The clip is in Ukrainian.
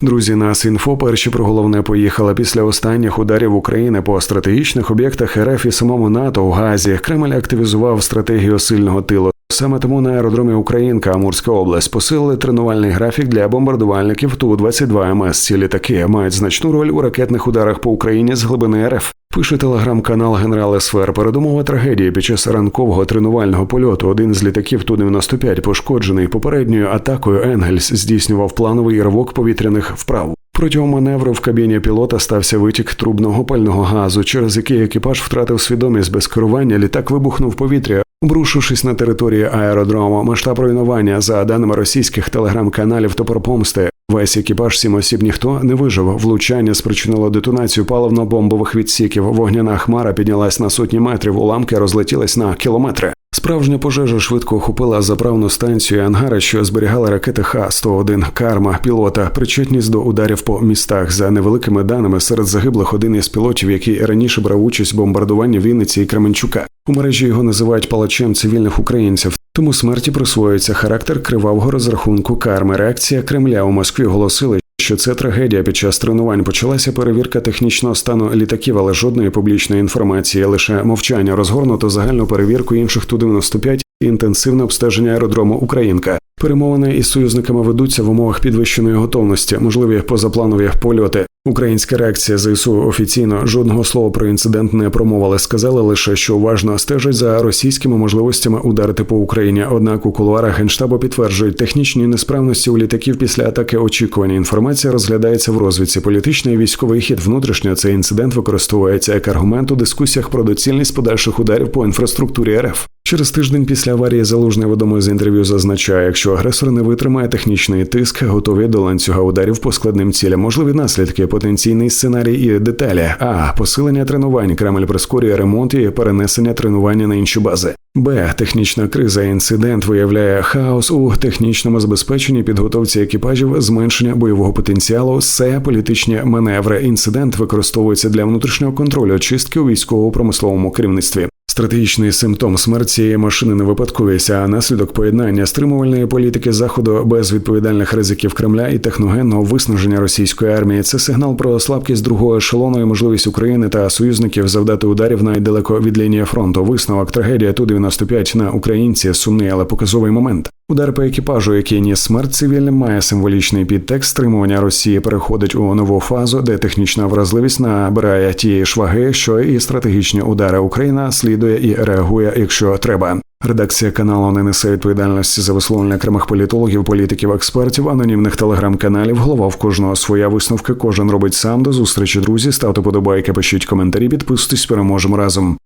Друзі, нас інфо перші про головне поїхала після останніх ударів України по стратегічних об'єктах РФ і самому НАТО у Газі. Кремль активізував стратегію сильного тилу. Саме тому на аеродромі Українка Амурська область посилили тренувальний графік для бомбардувальників ту 22 МС. Ці літаки мають значну роль у ракетних ударах по Україні з глибини РФ. Пише телеграм-канал Генерал СФР. Передумова трагедії під час ранкового тренувального польоту. Один з літаків Ту-95 пошкоджений попередньою атакою Енгельс здійснював плановий ривок повітряних вправ. Протягом маневру в кабіні пілота стався витік трубного пального газу, через який екіпаж втратив свідомість без керування. Літак вибухнув повітря, обрушившись на території аеродрому. Масштаб руйнування за даними російських телеграм-каналів Топорпомсти. Весь екіпаж сім осіб ніхто не вижив. Влучання спричинило детонацію паливно-бомбових відсіків. Вогняна хмара піднялась на сотні метрів. Уламки розлетілись на кілометри. Справжня пожежа швидко охопила заправну станцію і ангари, що зберігали ракети Х-101 карма пілота, причетність до ударів по містах. За невеликими даними серед загиблих один із пілотів, який раніше брав участь в бомбардуванні Вінниці і Кременчука. У мережі його називають палачем цивільних українців. Тому смерті присвоюється характер кривавого розрахунку карми. Реакція Кремля у Москві оголосили, що це трагедія під час тренувань почалася перевірка технічного стану літаків, але жодної публічної інформації, лише мовчання розгорнуто загальну перевірку інших ту 95 і інтенсивне обстеження аеродрому Українка. Перемовини із союзниками ведуться в умовах підвищеної готовності, можливі позапланові польоти. Українська реакція ЗСУ офіційно жодного слова про інцидент не промовили. Сказали лише, що уважно стежать за російськими можливостями ударити по Україні. Однак у кулуарах генштабу підтверджують технічні несправності у літаків після атаки. Очікування інформація розглядається в розвідці. Політичний і військовий хід внутрішньо цей інцидент використовується як аргумент у дискусіях про доцільність подальших ударів по інфраструктурі РФ. Через тиждень після аварії залужний відомий з інтерв'ю зазначає, якщо агресор не витримає технічний тиск, готові до ланцюга ударів по складним цілям. Можливі наслідки, потенційний сценарій і деталі. А посилення тренувань Кремль прискорює ремонт і перенесення тренування на інші бази. Б. Технічна криза. Інцидент виявляє хаос у технічному забезпеченні, підготовці екіпажів, зменшення бойового потенціалу. С. Політичні маневри. Інцидент використовується для внутрішнього контролю очистки у військово-промисловому керівництві. Стратегічний симптом смерть цієї машини не випадковість, а наслідок поєднання стримувальної політики заходу без відповідальних ризиків Кремля і техногенного виснаження російської армії. Це сигнал про слабкість другого ешелону і можливість України та союзників завдати ударів найдалеко від лінії фронту. Висновок трагедія ту 95 на українці сумний, але показовий момент. Удар по екіпажу, який ніс смерть цивільним, має символічний підтекст стримування Росії переходить у нову фазу, де технічна вразливість набирає тієї шваги, що і стратегічні удари Україна слідує і реагує, якщо треба. Редакція каналу не несе відповідальності за висловлення окремих політологів, політиків, експертів, анонімних телеграм-каналів. Голова в кожного своя висновки. Кожен робить сам до зустрічі. Друзі, ставте подобайки, пишіть коментарі, підписуйтесь, переможемо разом.